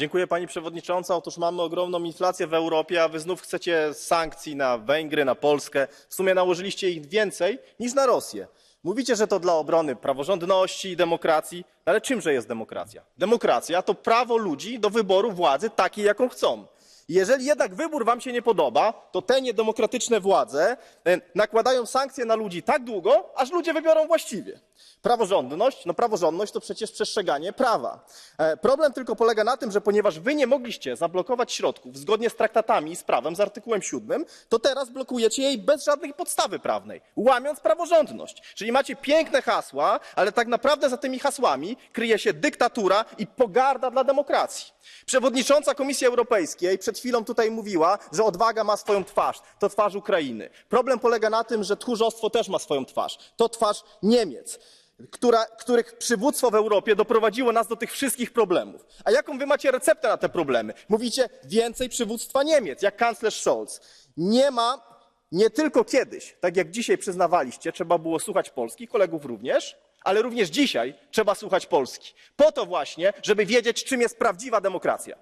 Dziękuję pani przewodnicząca. Otóż mamy ogromną inflację w Europie, a wy znów chcecie sankcji na Węgry, na Polskę. W sumie nałożyliście ich więcej niż na Rosję. Mówicie, że to dla obrony praworządności i demokracji, ale czymże jest demokracja? Demokracja to prawo ludzi do wyboru władzy takiej, jaką chcą. Jeżeli jednak wybór wam się nie podoba, to te niedemokratyczne władze e, nakładają sankcje na ludzi tak długo, aż ludzie wybiorą właściwie. Praworządność? No praworządność to przecież przestrzeganie prawa. E, Problem tylko polega na tym, że ponieważ wy nie mogliście zablokować środków zgodnie z traktatami i z prawem, z artykułem 7, to teraz blokujecie jej bez żadnej podstawy prawnej, łamiąc praworządność. Czyli macie piękne hasła, ale tak naprawdę za tymi hasłami kryje się dyktatura i pogarda dla demokracji. Przewodnicząca Komisji Europejskiej przed chwilą tutaj mówiła, że odwaga ma swoją twarz. To twarz Ukrainy. Problem polega na tym, że tchórzostwo też ma swoją twarz. To twarz Niemiec. Która, których przywództwo w Europie doprowadziło nas do tych wszystkich problemów. A jaką wy macie receptę na te problemy? Mówicie więcej przywództwa Niemiec, jak kanclerz Scholz. Nie ma, nie tylko kiedyś, tak jak dzisiaj przyznawaliście, trzeba było słuchać Polski, kolegów również, ale również dzisiaj trzeba słuchać Polski. Po to właśnie, żeby wiedzieć, czym jest prawdziwa demokracja.